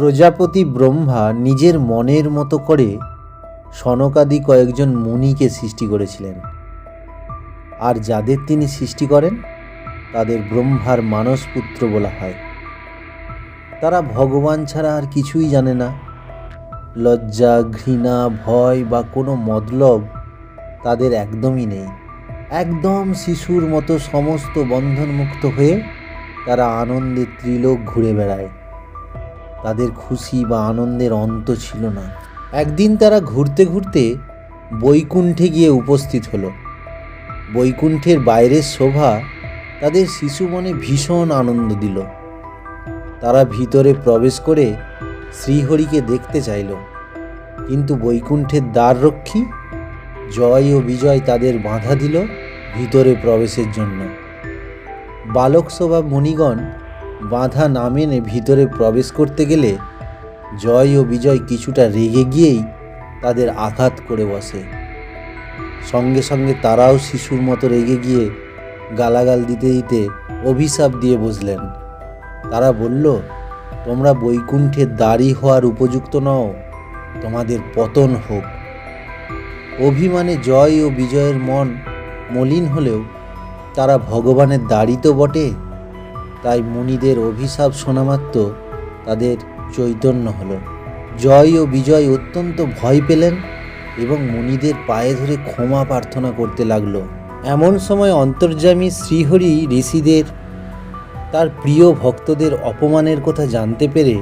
প্রজাপতি ব্রহ্মা নিজের মনের মতো করে সনকাদি কয়েকজন মুনিকে সৃষ্টি করেছিলেন। আর যাদের তিনি সৃষ্টি করেন, তাদের ব্রহ্মার মানসপুত্র বলা হয়। তারা ভগবান ছাড়া আর কিছুই জানে না। লজ্জা, ঘৃণা, ভয় বা কোনো মতলব তাদের একদমই নেই। একদম শিশুর মতো সমস্ত বন্ধনমুক্ত হয়ে তারা আনন্দে ত্রিলোক ঘুরে বেড়ায়। তাদের খুশি বা আনন্দের অন্ত ছিল না। একদিন তারা ঘুরতে ঘুরতে বৈকুণ্ঠে গিয়ে উপস্থিত হলো। বৈকুণ্ঠের বাইরের শোভা তাদের শিশু মনে ভীষণ আনন্দ দিল। তারা ভিতরে প্রবেশ করে শ্রীহরিকে দেখতে চাইল। কিন্তু বৈকুণ্ঠের দ্বাররক্ষী জয় ও বিজয় তাদের বাধা দিল ভিতরে প্রবেশের জন্য। বালক স্বভাব মণিগণ বাধা না মেনে ভিতরে প্রবেশ করতে গেলে জয় ও বিজয় কিছুটা রেগে গিয়েই তাদের আঘাত করে বসে। সঙ্গে সঙ্গে তারাও শিশুর মতো রেগে গিয়ে গালাগাল দিতে দিতে অভিশাপ দিয়ে বসলেন। তারা বলল, তোমরা বৈকুণ্ঠে দাড়ি হওয়ার উপযুক্ত নও, তোমাদের পতন হোক। অভিমানে জয় ও বিজয়ের মন মলিন হলেও তারা ভগবানের দাড়ি তো বটে। তাই মুনিদের অভিশাপ শোনামাত্র তাদের চৈতন্য হলো। জয় ও বিজয় অত্যন্ত ভয় পেলেন এবং মুনিদের পায়ে ধরে ক্ষমা প্রার্থনা করতে লাগল। এমন সময় অন্তর্যামী শ্রীহরি ঋষিদের, তার প্রিয় ভক্তদের অপমানের কথা জানতে পেরে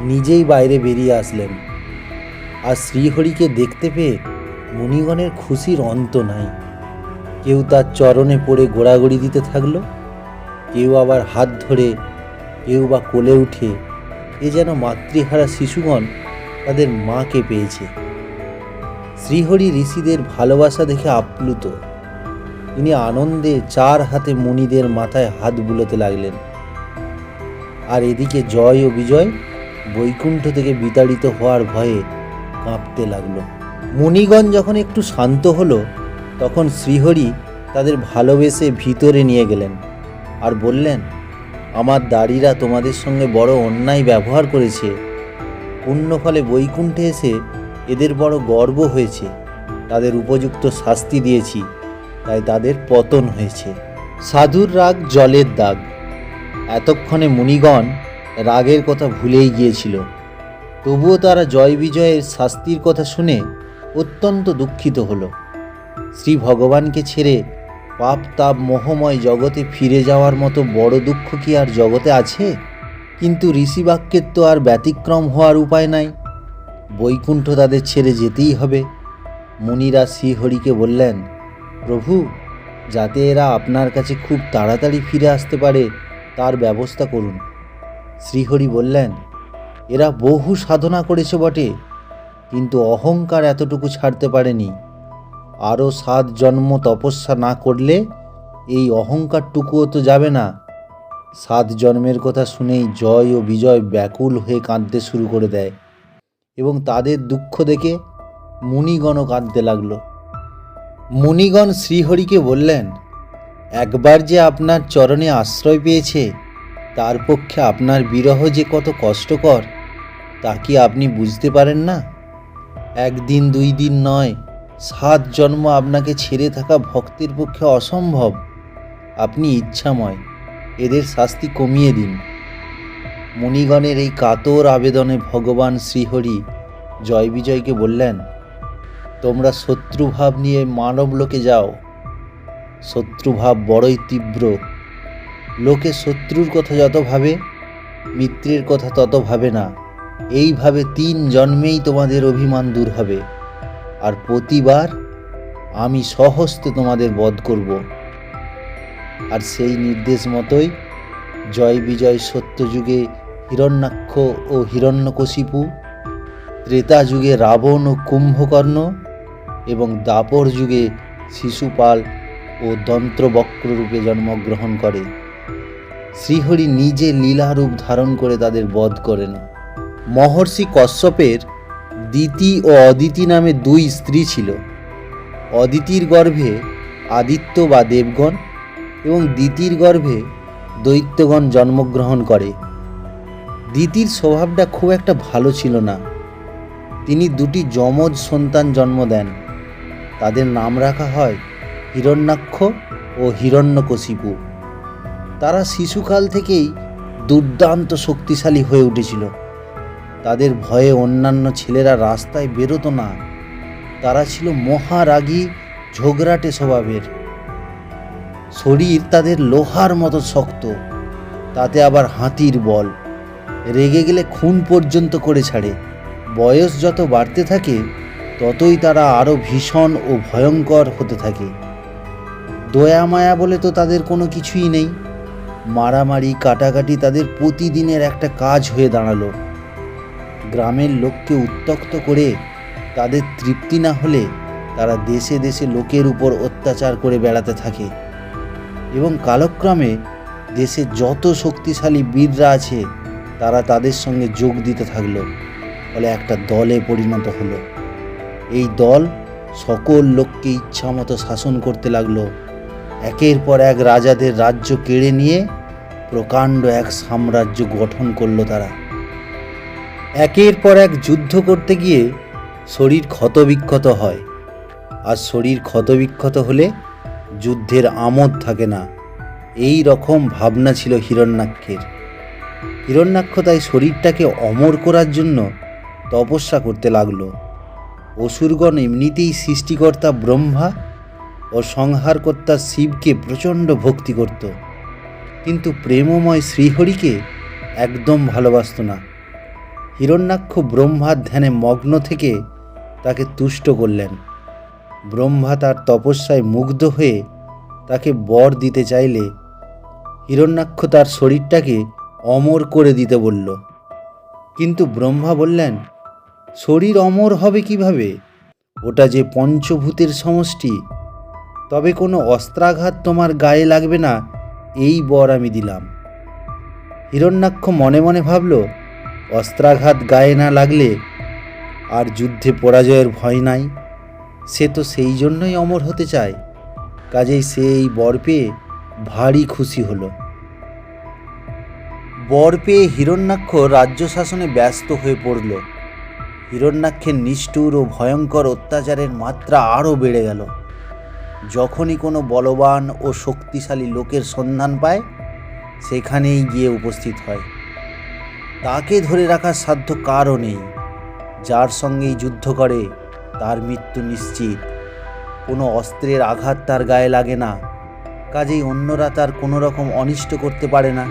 নিজেই বাইরে বেরিয়ে আসলেন। আর শ্রীহরিকে দেখতে পেয়ে মুনিগণের খুশির অন্ত নাই। কেউ তার চরণে পড়ে গোড়াগড়ি দিতে থাকল। কেউ আবার হাত ধরে, কেউ বা কোলে উঠে এ যেন মাতৃহারা শিশুগণ তাদের মাকে পেয়েছে। শ্রীহরি ঋষিদের ভালোবাসা দেখে আপ্লুত। তিনি আনন্দে চার হাতে মুনিদের মাথায় হাত বুলোতে লাগলেন। আর এদিকে জয় ও বিজয় বৈকুণ্ঠ থেকে বিতাড়িত হওয়ার ভয়ে কাঁপতে লাগল। মুনিগণ যখন একটু শান্ত হলো, তখন শ্রীহরি তাদের ভালোবেসে ভিতরে নিয়ে গেলেন। আর বললেন, আমার দাড়িরা তোমাদের সঙ্গে বড় অন্যায় ব্যবহার করেছে। পুণ্য ফলে বৈকুণ্ঠে এসে এদের বড় গর্ব হয়েছে। তাদের উপযুক্ত শাস্তি দিয়েছি, তাই তাদের পতন হয়েছে। সাধুর রাগ জলের দাগ। এতক্ষণে মুনিগণ রাগের কথা ভুলেই গিয়েছিল। তবুও তারা জয় বিজয়ের শাস্তির কথা শুনে অত্যন্ত দুঃখিত হল। শ্রী ভগবানকে ছেড়ে পাপ তাপ মোহময় জগতে ফিরে যাওয়ার মতো বড় দুঃখ কি আর জগতে আছে? কিন্তু ঋষিবাক্যের তো আর ব্যতিক্রম হওয়ার উপায় নাই। বৈকুণ্ঠ তাদের ছেড়ে যেতেই হবে। মুনিরা শ্রীহরিকে বললেন, প্রভু, যাতে এরা আপনার কাছে খুব তাড়াতাড়ি ফিরে আসতে পারে, তার ব্যবস্থা করুন। শ্রীহরি বললেন, এরা বহু সাধনা করেছে বটে, কিন্তু অহংকার এতটুকু ছাড়তে পারেনি। আরও সাত জন্ম তপস্যা না করলে এই অহংকারটুকুও তো যাবে না। সাত জন্মের কথা শুনেই জয় ও বিজয় ব্যাকুল হয়ে কাঁদতে শুরু করে দেয় এবং তাদের দুঃখ দেখে মুনিগণও কাঁদতে লাগল। মুনিগণ শ্রীহরিকে বললেন, একবার যে আপনার চরণে আশ্রয় পেয়েছে, তার পক্ষে আপনার বিরহ যে কত কষ্টকর, তা কি আপনি বুঝতে পারেন না? একদিন দুই দিন নয় সাত জন্ম আপনাকে ছেড়ে থাকা ভক্তের পক্ষে অসম্ভব। আপনি ইচ্ছাময়। এদের শাস্তি কমিয়ে দিন। মণিগণের এই কাতর আবেদনে ভগবান শ্রীহরি জয় বিজয়কে বললেন, তোমরা শত্রুভাব নিয়ে মানব লোকে যাও। শত্রুভাব বড়ই তীব্র। লোকে শত্রুর কথা যত ভাবে, মিত্রের কথা তত ভাবে না। এইভাবে তিন জন্মেই তোমাদের অভিমান দূর হবে। আর প্রতিবার আমি সহস্তে তোমাদের বধ করব। আর সেই নির্দেশ মতোই জয় বিজয় সত্যযুগে হিরণ্যাক্ষ ও হিরণ্যকশিপু, ত্রেতা যুগে রাবণ ও কুম্ভকর্ণ এবং দাপর যুগে শিশুপাল ও দন্ত্রবক্র রূপে জন্মগ্রহণ করে। শ্রীহরি নিজে লীলারূপ ধারণ করে তাদের বধ করেন। মহর্ষি কশ্যপের দিতি ও অদিতি নামে দুই স্ত্রী ছিল। অদিতির গর্ভে আদিত্য বা দেবগণ এবং দিতির গর্ভে দৈত্যগণ জন্মগ্রহণ করে। দিতির স্বভাবটা খুব একটা ভালো ছিল না। তিনি দুটি যমজ সন্তান জন্ম দেন। তাদের নাম রাখা হয় হিরণ্যাক্ষ ও হিরণ্যকশিপু। তারা শিশুকাল থেকেই দুর্দান্ত শক্তিশালী হয়ে উঠেছিল। তাদের ভয়ে অন্যান্য ছেলেরা রাস্তায় বেরোতো না। তারা ছিল মহারাগী, ঝগড়াটে স্বভাবের। শরীর তাদের লোহার মতো শক্ত, তাতে আবার হাতির বল। রেগে গেলে খুন পর্যন্ত করে ছাড়ে। বয়স যত বাড়তে থাকে, ততই তারা আরও ভীষণ ও ভয়ঙ্কর হতে থাকে। দয়া মায়া বলে তো তাদের কোনো কিছুই নেই। মারামারি, কাটাকাটি তাদের প্রতিদিনের একটা কাজ হয়ে দাঁড়াল। গ্রামের লোককে উত্তক্ত করে তাদের তৃপ্তি না হলে তারা দেশে দেশে লোকের উপর অত্যাচার করে বেড়াতে থাকে। এবং কালক্রমে দেশে যত শক্তিশালী বীররা আছে, তারা তাদের সঙ্গে যোগ দিতে থাকল, ফলে একটা দলে পরিণত হলো। এই দল সকল লোককে ইচ্ছামতো শাসন করতে লাগল। একের পর এক রাজাদের রাজ্য কেড়ে নিয়ে প্রকাণ্ড এক সাম্রাজ্য গঠন করল তারা। একের পর এক যুদ্ধ করতে গিয়ে শরীর ক্ষতবিক্ষত হয়। আর শরীর ক্ষতবিক্ষত হলে যুদ্ধের আমোদ থাকে না। এই রকম ভাবনা ছিল হিরণ্যাক্ষের। হিরণ্যাক্ষ তাই শরীরটাকে অমর করার জন্য তপস্যা করতে লাগল। অসুরগণ এমনিতেই সৃষ্টিকর্তা ব্রহ্মা ও সংহারকর্তা শিবকে প্রচণ্ড ভক্তি করত। কিন্তু প্রেমময় শ্রীহরিকে একদম ভালোবাসত না। হিরণ্যাক্ষ ব্রহ্মার ধ্যানে মগ্ন থেকে তাকে তুষ্ট করলেন। ব্রহ্মা তার তপস্যায় মুগ্ধ হয়ে তাকে বর দিতে চাইলে হিরণ্যাক্ষ তার শরীরটাকে অমর করে দিতে বলল। কিন্তু ব্রহ্মা বললেন, শরীর অমর হবে কীভাবে? ওটা যে পঞ্চভূতের সমষ্টি। তবে কোনো অস্ত্রাঘাত তোমার গায়ে লাগবে না, এই বর আমি দিলাম। হিরণ্যাক্ষ মনে মনে ভাবল অস্ত্রাঘাত গায়ে না লাগলে আর যুদ্ধে পরাজয়ের ভয় নাই। সে তো সেই জন্যই অমর হতে চায়। কাজেই সে এই বর পেয়ে ভারী খুশি হলো। বর পেয়ে হিরণ্যাক্ষ রাজ্য শাসনে ব্যস্ত হয়ে পড়ল। হিরণ্যাক্ষের নিষ্ঠুর ও ভয়ঙ্কর অত্যাচারের মাত্রা আরও বেড়ে গেল। যখনই কোনো বলবান ও শক্তিশালী লোকের সন্ধান পায়, সেখানেই গিয়ে উপস্থিত হয়। তাকে ধরে রাখার সাধ্য কারও নেই। যার সঙ্গেই যুদ্ধ করে, তার মৃত্যু নিশ্চিত। কোনো অস্ত্রের আঘাত তার গায়ে লাগে না। কাজেই অন্যরা তার কোনো রকম অনিষ্ট করতে পারে না।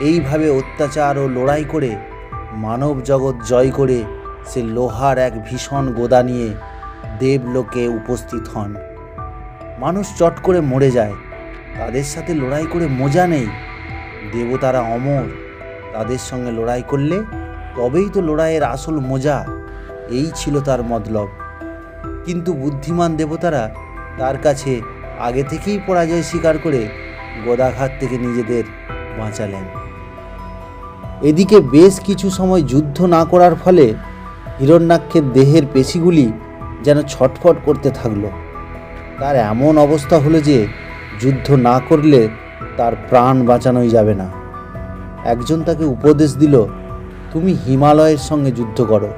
এইভাবে অত্যাচার ও লড়াই করে, মানব জগৎ জয় করে, সে লোহার এক ভীষণ গোদা নিয়ে দেবলোকে উপস্থিত হন। মানুষ চট করে মরে যায়। তাদের সাথে লড়াই করে মজা নেই। দেবতারা অমর। তাদের সঙ্গে লড়াই করলে তবেই তো লড়াইয়ের আসল মজা এই ছিল তার মতলব। কিন্তু বুদ্ধিমান দেবতারা তার কাছে আগে থেকেই পরাজয় স্বীকার করে গদাঘাত থেকে নিজেদের বাঁচালেন। এদিকে বেশ কিছু সময় যুদ্ধ না করার ফলে হিরণ্যাক্ষের দেহের পেশিগুলি যেন ছটফট করতে থাকল। তার এমন অবস্থা হলো যে যুদ্ধ না করলে তার প্রাণ বাঁচানোই যাবে না। একজন তাকে উপদেশ দিল, তুমি হিমালয়ের সঙ্গে যুদ্ধ করো।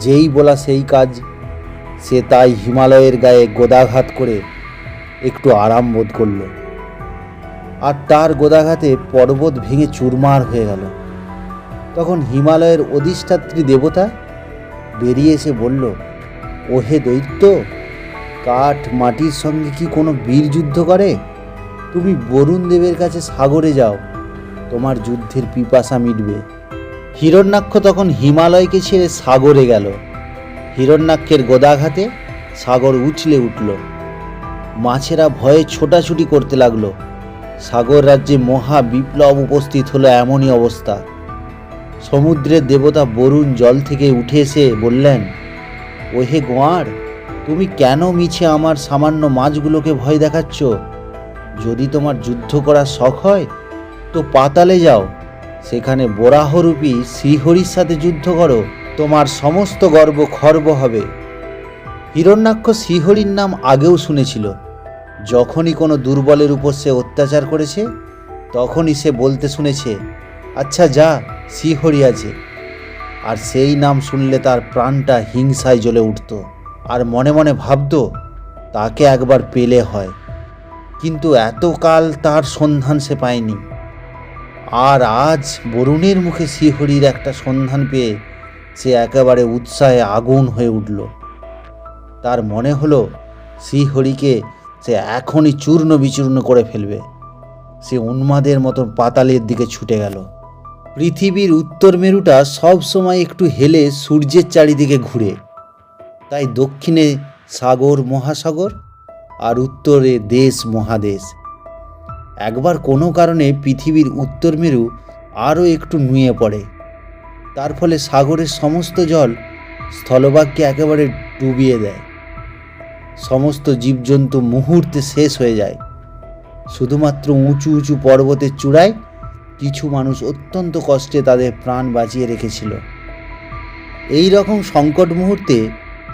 যেই বলা সেই কাজ, সে তাই হিমালয়ের গায়ে গোদাঘাত করে একটু আরাম বোধ করল। আর তার গোদাঘাতে পর্বত ভেঙে চুরমার হয়ে গেল। তখন হিমালয়ের অধিষ্ঠাত্রী দেবতা বেরিয়ে এসে বলল, ওহে দৈত্য, কাঠ মাটির সঙ্গে কি কোনো বীর যুদ্ধ করে? তুমি বরুণ দেবের কাছে সাগরে যাও। তোমার যুদ্ধের পিপাসা মিটবে। হিরণ্যাক্ষ তখন হিমালয়কে ছেড়ে সাগরে গেল। হিরণ্যাক্ষের গোদাঘাতে সাগর উছলে উঠল। মাছেরা ভয়ে ছোটাছুটি করতে লাগল। সাগর রাজ্যে মহা বিপ্লব উপস্থিত হলো এমনই অবস্থা। সমুদ্রের দেবতা বরুণ জল থেকে উঠে এসে বললেন, ওহে গোয়ার, তুমি কেন মিছে আমার সামান্য মাছগুলোকে ভয় দেখাচ্ছ? যদি তোমার যুদ্ধ করার শখ হয় তো পাতালে যাও। সেখানে বরাহরূপী শ্রীহরির সাথে যুদ্ধ করো। তোমার সমস্ত গর্ব খর্ব হবে। হিরণ্যাক্ষ শ্রীহরির নাম আগেও শুনেছিল। যখনই কোনো দুর্বলের উপর সে অত্যাচার করেছে, তখনই সে বলতে শুনেছে আচ্ছা যা, শ্রীহরি আছে। আর সেই নাম শুনলে তার প্রাণটা হিংসায় জ্বলে উঠত। আর মনে মনে ভাবতো, তাকে একবার পেলে হয়। কিন্তু এতকাল তার সন্ধান সে পায়নি। আর আজ বরুণের মুখে শ্রীহরির একটা সন্ধান পেয়ে সে একেবারে উৎসাহে আগুন হয়ে উঠল। তার মনে হলো শ্রীহরিকে সে এখনই চূর্ণ বিচূর্ণ করে ফেলবে। সে উন্মাদের মতন পাতালের দিকে ছুটে গেল। পৃথিবীর উত্তর মেরুটা সব সময় একটু হেলে সূর্যের চারিদিকে ঘুরে। তাই দক্ষিণে সাগর মহাসাগর আর উত্তরে দেশ মহাদেশ। একবার কোনো কারণে পৃথিবীর উত্তর মেরু আরও একটু নুয়ে পড়ে। তার ফলে সাগরের সমস্ত জল স্থলভাগকে একেবারে ডুবিয়ে দেয়। সমস্ত জীবজন্তু মুহূর্তে শেষ হয়ে যায়। শুধুমাত্র উঁচু উঁচু পর্বতের চূড়ায় কিছু মানুষ অত্যন্ত কষ্টে তাদের প্রাণ বাঁচিয়ে রেখেছিল। এই রকম সংকট মুহূর্তে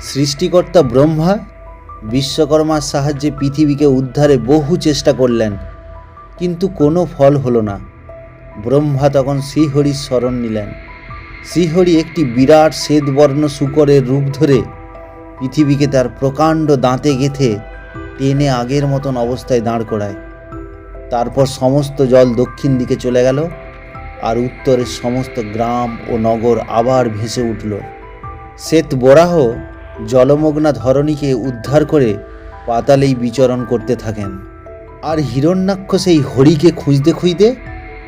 সৃষ্টিকর্তা ব্রহ্মা বিশ্বকর্মার সাহায্যে পৃথিবীকে উদ্ধারে বহু চেষ্টা করলেন। কিন্তু কোনো ফল হলো না। ব্রহ্মা তখন শ্রীহরির স্মরণ নিলেন। শ্রীহরি একটি বিরাট শ্বেতবর্ণ শুকরের রূপ ধরে পৃথিবীকে তার প্রকাণ্ড দাঁতে গেথে টেনে আগের মতন অবস্থায় দাঁড় করায়। তারপর সমস্ত জল দক্ষিণ দিকে চলে গেল আর উত্তরের সমস্ত গ্রাম ও নগর আবার ভেসে উঠল। শ্বেত বরাহ জলমগ্না ধরণীকে উদ্ধার করে পাতালেই বিচরণ করতে থাকেন। আর হিরণ্যাক্ষ সেই হরিকে খুঁজতে খুঁজতে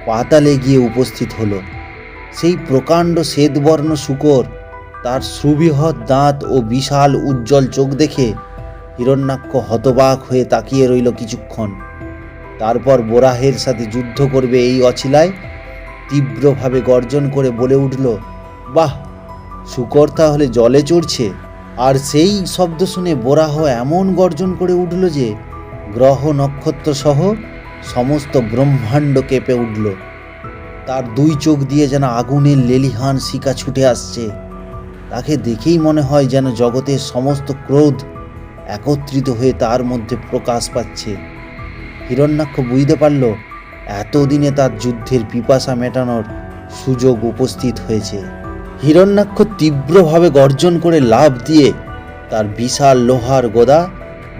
পাতালে গিয়ে উপস্থিত হলো। সেই প্রকাণ্ড শ্বেতবর্ণ শুকর, তার সুবৃহৎ দাঁত ও বিশাল উজ্জ্বল চোখ দেখে হিরণ্যাক্ষ হতবাক হয়ে তাকিয়ে রইল কিছুক্ষণ। তারপর বোরাহের সাথে যুদ্ধ করবে এই অছিলায় তীব্রভাবে গর্জন করে বলে উঠল, বাহ, শুকর তাহলে জলে চড়ছে। আর সেই শব্দ শুনে বোরাহ এমন গর্জন করে উঠল যে গ্রহ নক্ষত্র সহ সমস্ত ব্রহ্মাণ্ড কেঁপে উঠল। তার দুই চোখ দিয়ে যেন আগুনের লেলিহান শিকা ছুটে আসছে। তাকে দেখেই মনে হয় যেন জগতের সমস্ত ক্রোধ একত্রিত হয়ে তার মধ্যে প্রকাশ পাচ্ছে। হিরণ্যাক্ষ বুঝতে পারল, এতদিনে তার যুদ্ধের পিপাসা মেটানোর সুযোগ উপস্থিত হয়েছে। হিরণ্যাক্ষ তীব্রভাবে গর্জন করে লাভ দিয়ে তার বিশাল লোহার গোদা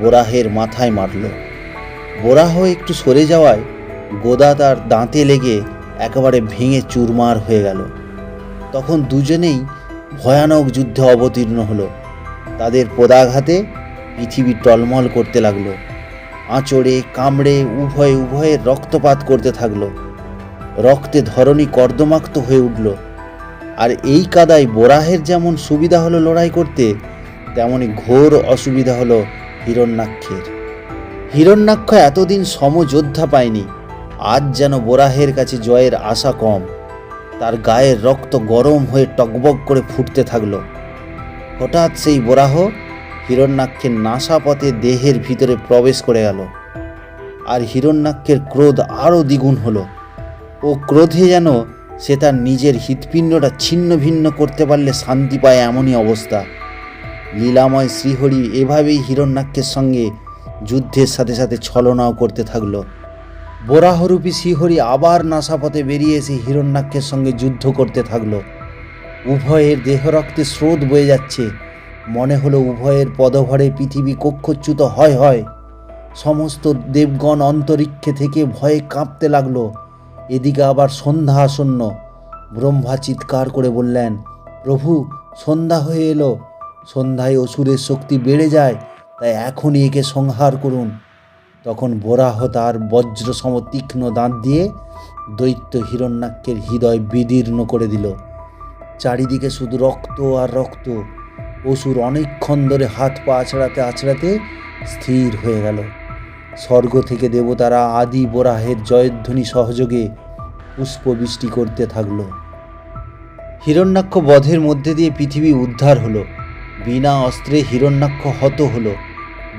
বোরাহের মাথায় মারল। বোরাহ একটু সরে যাওয়ায় গোদা তার দাঁতে লেগে একেবারে ভেঙে চুরমার হয়ে গেল। তখন দুজনেই ভয়ানক যুদ্ধে অবতীর্ণ হলো। তাদের পদাঘাতে পৃথিবী টলমল করতে লাগল। আঁচড়ে, কামড়ে, উভয়ে উভয়ের রক্তপাত করতে থাকল। রক্তে ধরণী কর্দমাক্ত হয়ে উঠল। আর এই কাদায় বোরাহের যেমন সুবিধা হলো লড়াই করতে, তেমনি ঘোর অসুবিধা হলো হিরণ্যাক্ষের। হিরণ্যাক্ষ এতদিন সমযোদ্ধা পায়নি, আজ যেন বোরাহের কাছে জয়ের আশা কম। তার গায়ের রক্ত গরম হয়ে টকবক করে ফুটতে থাকল। হঠাৎ সেই বোরাহ হিরণ্যাক্ষের নাসাপথে দেহের ভিতরে প্রবেশ করে গেল আর হিরণ্যাক্ষের ক্রোধ আরও দ্বিগুণ হলো। ও ক্রোধে যেন সে তার নিজের হৃৎপিণ্ডটা ছিন্ন ভিন্ন করতে পারলে শান্তি পায় এমনই অবস্থা। লীলাময় শ্রীহরি এভাবেই হিরণ্যাক্ষের সঙ্গে যুদ্ধের সাথে সাথে ছলনাও করতে থাকল। বরাহরূপী শ্রীহরি আবার নাসাপথে বেরিয়ে এসে হিরণ্যাক্ষের সঙ্গে যুদ্ধ করতে থাকল। উভয়ের দেহরক্তে স্রোত বয়ে যাচ্ছে। মনে হলো উভয়ের পদভরে পৃথিবী কক্ষচ্যুত হয় হয়। সমস্ত দেবগণ অন্তরিক্ষে থেকে ভয়ে কাঁপতে লাগল। এদিকে আবার সন্ধ্যা আসন্ন। ব্রহ্মা চিৎকার করে বললেন, প্রভু, সন্ধ্যা হয়ে এলো। সন্ধ্যায় অসুরের শক্তি বেড়ে যায়, তাই এখনই একে সংহার করুন। তখন বরাহ তার বজ্রসম তীক্ষ্ণ দাঁত দিয়ে দৈত্য হিরণ্যাক্ষের হৃদয় বিদীর্ণ করে দিল। চারিদিকে শুধু রক্ত আর রক্ত। অসুর অনেকক্ষণ ধরে হাত পা আছড়াতে আছড়াতে স্থির হয়ে গেল। স্বর্গ থেকে দেবতারা আদি বরাহের জয়ধ্বনি সহযোগে পুষ্পবৃষ্টি করতে থাকল। হিরণ্যাক্ষ বধের মধ্যে দিয়ে পৃথিবী উদ্ধার হলো। বিনা অস্ত্রে হিরণ্যাক্ষ হত হলো।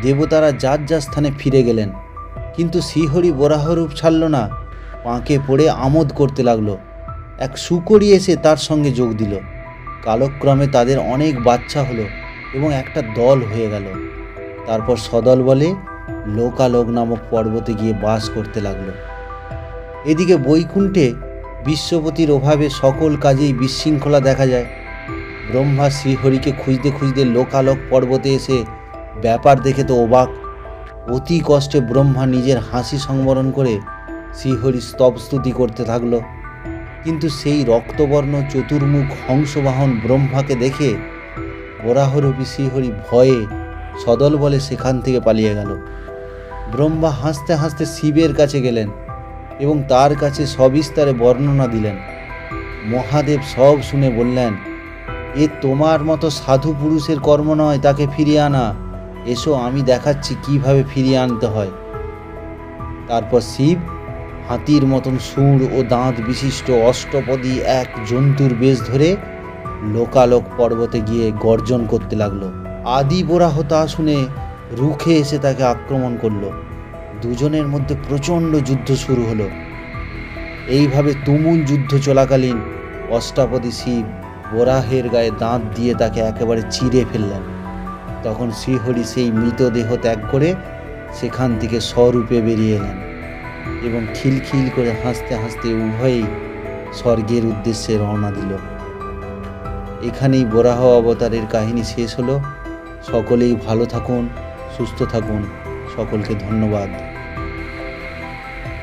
দেবতারা যার যার স্থানে ফিরে গেলেন। কিন্তু শ্রীহরি বরাহরূপ ছাড়ল না। পাঁকে পড়ে আমোদ করতে লাগল। এক সুকরি এসে তার সঙ্গে যোগ দিল। কালক্রমে তাদের অনেক বাচ্চা হলো এবং একটা দল হয়ে গেল। তারপর সদল বলে লোকালোক নামক পর্বতে গিয়ে বাস করতে লাগল। এদিকে বৈকুণ্ঠে বিশ্বপতির অভাবে সকল কাজেই বিশৃঙ্খলা দেখা যায়। ব্রহ্মা শ্রীহরিকে খুঁজতে খুঁজতে লোকালোক পর্বতে এসে ব্যাপার দেখে তো অবাক। অতি কষ্টে ব্রহ্মা নিজের হাসি সংবরণ করে শ্রীহরি স্তবস্তুতি করতে থাকল। কিন্তু সেই রক্তবর্ণ চতুর্মুখ হংসবাহন ব্রহ্মাকে দেখে বরাহরূপী শ্রীহরি ভয়ে সদল বলে সেখান থেকে পালিয়ে গেল। ব্রহ্মা হাসতে হাসতে শিবের কাছে গেলেন এবং তার কাছে সবিস্তারে বর্ণনা দিলেন। মহাদেব সব শুনে বললেন এ তোমার মতো সাধু পুরুষের কর্ম নয় তাকে ফিরিয়ে আনা। এসো আমি দেখাচ্ছি কীভাবে ফিরিয়ে আনতে হয়। তারপর শিব হাতির মতন সুর ও দাঁত বিশিষ্ট অষ্টপদী এক জন্তুর বেশ ধরে লোকালোক পর্বতে গিয়ে গর্জন করতে লাগল। আদি বোরা তা শুনে রুখে এসে তাকে আক্রমণ করল। দুজনের মধ্যে প্রচণ্ড যুদ্ধ শুরু হলো। এইভাবে তুমুল যুদ্ধ চলাকালীন অষ্টাপদী শিব বরাহের গায়ে দাঁত দিয়ে তাকে একেবারে চিরে ফেললেন। তখন শ্রীহরি সেই মৃতদেহ ত্যাগ করে সেখান থেকে স্বরূপে বেরিয়ে এলেন এবং খিলখিল করে হাসতে হাসতে উভয়েই স্বর্গের উদ্দেশ্যে রওনা দিল। এখানেই বরাহ অবতারের কাহিনী শেষ হলো। সকলেই ভালো থাকুন, সুস্থ থাকুন। সকলকে ধন্যবাদ।